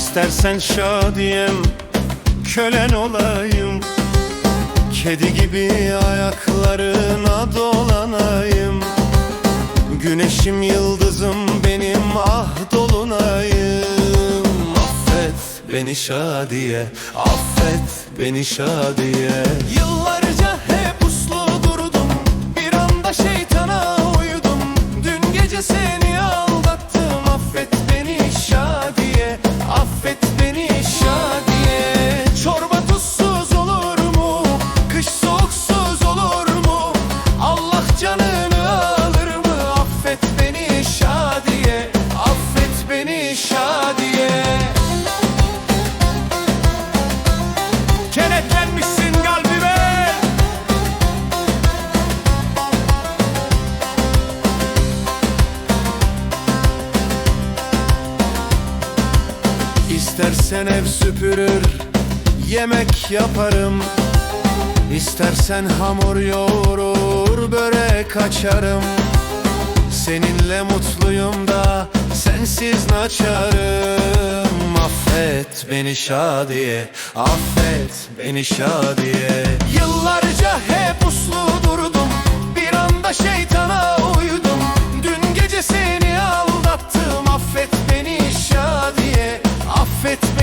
İstersen şadiyem kölen olayım. Kedi gibi ayaklarına dolanayım. Güneşim yıldızım benim ah dolunayım. Affet beni şadiye Affet beni şadiye. Yıllarca hep uslu durdum Bir anda şeytana uydum. Dün gece seni İstersen ev süpürür Yemek yaparım. İstersen hamur yoğurur Börek açarım. Seninle mutluyum da Sensiz naçarım. Affet beni şadiye Affet beni şadiye. Yıllarca hep uslu Affet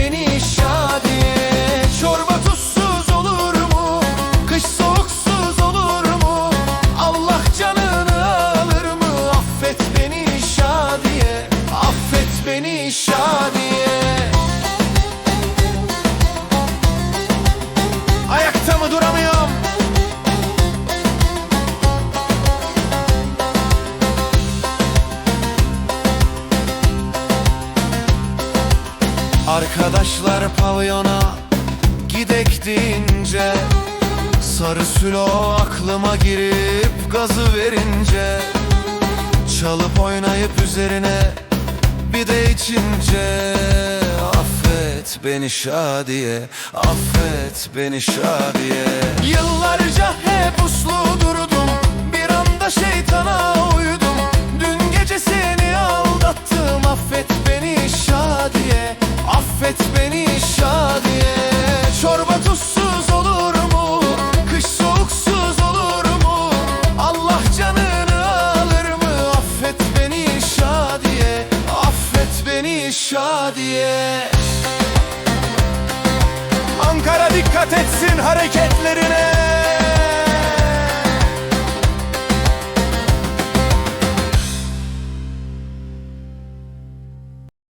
Arkadaşlar pavyona gidek deyince Sarı sülo aklıma girip gazı verince Çalıp oynayıp üzerine bir de içince Affet beni şadiye, affet beni şadiye. Yıllarca dikkat etsin hareketlerine